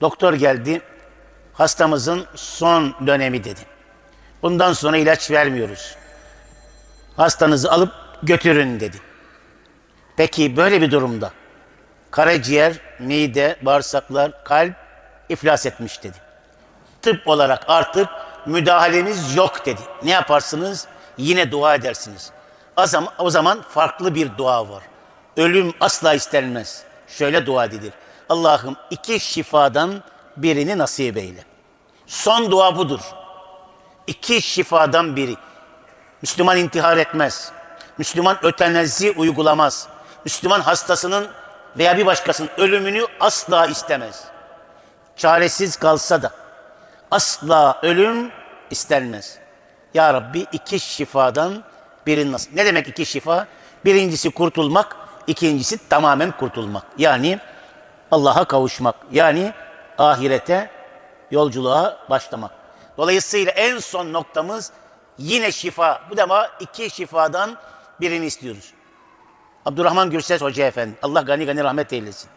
Doktor geldi. Hastamızın son dönemi dedi. Bundan sonra ilaç vermiyoruz. Hastanızı alıp götürün dedi. Peki böyle bir durumda karaciğer, mide, bağırsaklar, kalp iflas etmiş dedi. Tıp olarak artık müdahaleniz yok dedi. Ne yaparsınız? Yine dua edersiniz. O zaman, o zaman farklı bir dua var. Ölüm asla istenmez. Şöyle dua edilir. Allah'ım iki şifadan birini nasip eyle. Son dua budur. İki şifadan biri. Müslüman intihar etmez. Müslüman ötenazi uygulamaz. Müslüman hastasının veya bir başkasının ölümünü asla istemez. Çaresiz kalsa da asla ölüm istenmez. Ya Rabbi iki şifadan birini nasıl? Ne demek iki şifa? Birincisi kurtulmak, ikincisi tamamen kurtulmak. Yani Allah'a kavuşmak. Yani ahirete yolculuğa başlamak. Dolayısıyla en son noktamız yine şifa. Bu defa iki şifadan birini istiyoruz. Abdurrahman Gürses Hoca Efendi, Allah gani gani rahmet eylesin.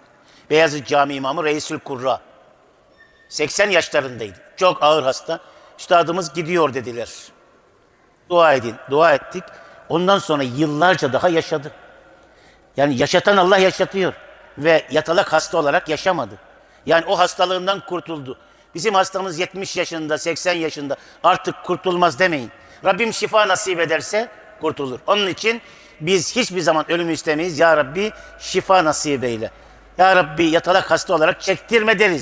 Beyazıt Cami İmamı Reisül Kurra. 80 yaşlarındaydı. Çok ağır hasta. Üstadımız gidiyor dediler. Dua edin. Dua ettik. Ondan sonra yıllarca daha yaşadı. Yani yaşatan Allah yaşatıyor. Ve yatalak hasta olarak yaşamadı. Yani o hastalığından kurtuldu. Bizim hastamız 70 yaşında, 80 yaşında artık kurtulmaz demeyin. Rabbim şifa nasip ederse kurtulur. Onun için biz hiçbir zaman ölümü istemeyiz. Ya Rabbi şifa nasip eyle. Ya Rabbi yatalak hasta olarak çektirme deriz.